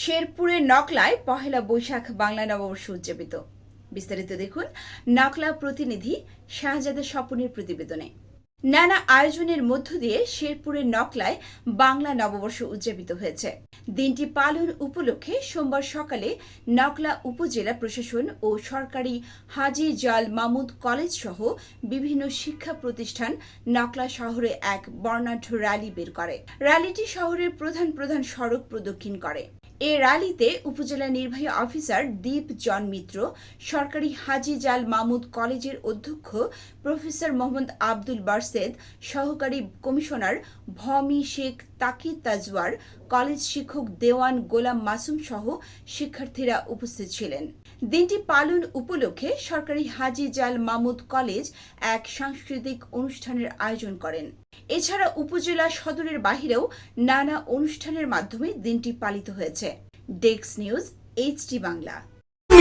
শেরপুরের নকলায় পহেলা বৈশাখ বাংলা নববর্ষ উদযাপিত। বিস্তারিত দেখুন নকলা প্রতিনিধি শাহজাদা স্বপনের প্রতিবেদনে। নানা আয়োজনের মধ্য দিয়ে শেরপুরের নকলায় বাংলা নববর্ষ উদযাপিত হয়েছে। দিনটি পালন উপলক্ষে সোমবার সকালে নকলা উপজেলা প্রশাসন ও সরকারি হাজি জাল মামুদ কলেজ সহ বিভিন্ন শিক্ষা প্রতিষ্ঠান নকলা শহরে এক বর্ণাঢ্য র্যালি বের করে। র্যালিটি শহরের প্রধান প্রধান সড়ক প্রদক্ষিণ করে। এ র্যালিতে উপজেলা নির্বাহী অফিসার দীপ জন মিত্র, সরকারি হাজি জাল মামুদ কলেজের অধ্যক্ষ প্রফেসর মোহাম্মদ আব্দুল বারসেদ সহকারী কমিশনার ভমি শেখ তাকিদ তাজওয়ার, কলেজ শিক্ষক দেওয়ান গোলাম মাসুম সহ শিক্ষার্থীরা উপস্থিত ছিলেন। দিনটি পালন উপলক্ষে সরকারি হাজি জাল মামুদ কলেজ এক সাংস্কৃতিক অনুষ্ঠানের আয়োজন করেন। এছাড়া উপজেলা সদরের বাহিরেও নানা অনুষ্ঠানের মাধ্যমে দিনটি পালিত হয়েছে। ডেক্স news HT Bangla.